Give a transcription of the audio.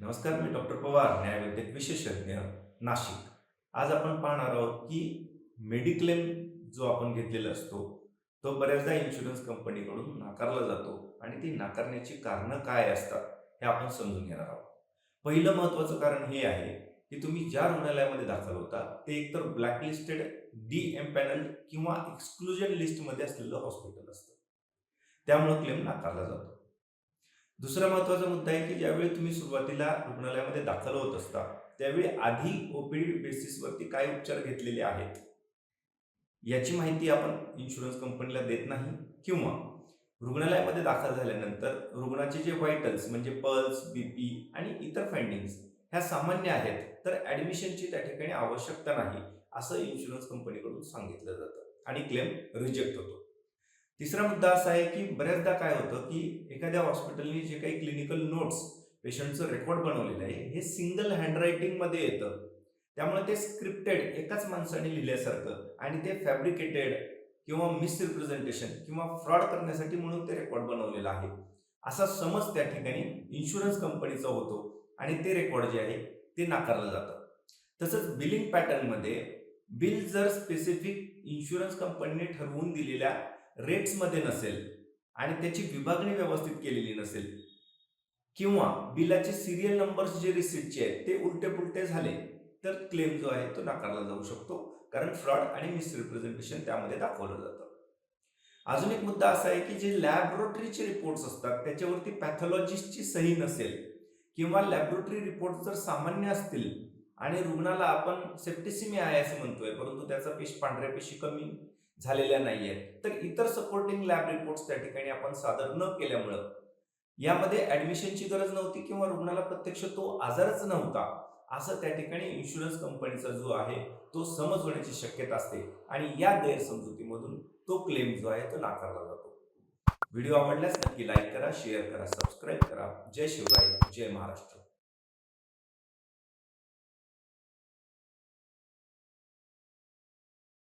नमस्कार मी डॉक्टर पवार न्यायवैद्यक विशेषज्ञ नाशिक. आज आपण पाहणार आहोत की मेडिक्लेम जो आपण घेतलेला असतो तो बऱ्याचदा इन्शुरन्स कंपनीकडून नाकारला जातो आणि ती नाकारण्याची कारणं काय असतात हे आपण समजून घेणार आहोत. पहिलं महत्त्वाचं कारण हे आहे की तुम्ही ज्या रुग्णालयामध्ये दाखल होता ते एकतर ब्लॅकलिस्टेड डी एम पॅनल किंवा एक्सक्लुजन लिस्टमध्ये असलेलं हॉस्पिटल असतं. त्यामुळं क्लेम नाकारला जातो. दुसरा महत्त्वाचा मुद्दा आहे की ज्यावेळी तुम्ही सुरुवातीला रुग्णालयामध्ये दाखल होत असता त्यावेळी आधी ओपीडी बेसिसवरती काय उपचार घेतलेले आहेत? याची माहिती आपण इन्शुरन्स कंपनीला देत नाही किंवा रुग्णालयामध्ये दाखल झाल्यानंतर रुग्णाचे जे व्हायटल्स म्हणजे पल्स बीपी आणि इतर फाइंडिंग्स ह्या सामान्य आहेत तर ॲडमिशनची त्या ठिकाणी आवश्यकता नाही असं इन्शुरन्स कंपनीकडून सांगितलं जातं आणि क्लेम रिजेक्ट होतो. तिसरा मुद्दा असा आहे की बऱ्याचदा काय होतं की एखाद्या हॉस्पिटलने जे काही क्लिनिकल नोट्स पेशंटचं रेकॉर्ड बनवलेलं आहे हे सिंगल हँडरायटिंगमध्ये येतं. त्यामुळे ते स्क्रिप्टेड एकाच माणसाने लिहिल्यासारखं आणि ते फॅब्रिकेटेड किंवा मिसरिप्रेझेंटेशन किंवा फ्रॉड करण्यासाठी म्हणून ते रेकॉर्ड बनवलेलं आहे. असा समज त्या ठिकाणी इन्शुरन्स कंपनीचा होतो आणि ते रेकॉर्ड जे आहे ते नाकारलं जातं. तसंच बिलिंग पॅटर्नमध्ये बिल जर स्पेसिफिक इन्शुरन्स कंपनीने ठरवून दिलेल्या रेट्समध्ये नसेल आणि त्याची विभागणी व्यवस्थित केलेली नसेल किंवा बिलाचे सिरियल नंबर्स जे रिसिटचे आहेत ते उलटे पुलटे झाले तर क्लेम जो आहे तो नाकारला जाऊ शकतो. कारण फ्रॉड आणि मिसरिप्रेझेंटेशन त्यामध्ये दाखवलं जातं. अजून एक मुद्दा असा आहे की जे लॅबोरेटरीचे रिपोर्ट्स असतात त्याच्यावरती पॅथॉलॉजिस्टची सही नसेल किंवा लॅबोरेटरी रिपोर्ट जर सामान्य असतील आणि रुग्णाला आपण सेप्टिसिमिया आहे असं म्हणतोय परंतु त्याचा पेश पांढऱ्या पेशी कमी झालेल्या नाही आहेत तर इतर सपोर्टिंग लॅब रिपोर्ट्स त्या ठिकाणी आपण सादर न केल्यामुळं यामध्ये ऍडमिशनची गरज नव्हती किंवा रुग्णाला प्रत्यक्ष तो आजारच नव्हता असं त्या ठिकाणी इन्शुरन्स कंपनीचा जो आहे तो समज होण्याची शक्यता असते. आणि या गैरसमजुतीमधून तो क्लेम जो आहे तो नाकारला जातो. व्हिडिओ आवडल्यास नक्की लाईक करा शेअर करा सबस्क्राईब करा. जय शिवराय जय महाराष्ट्र.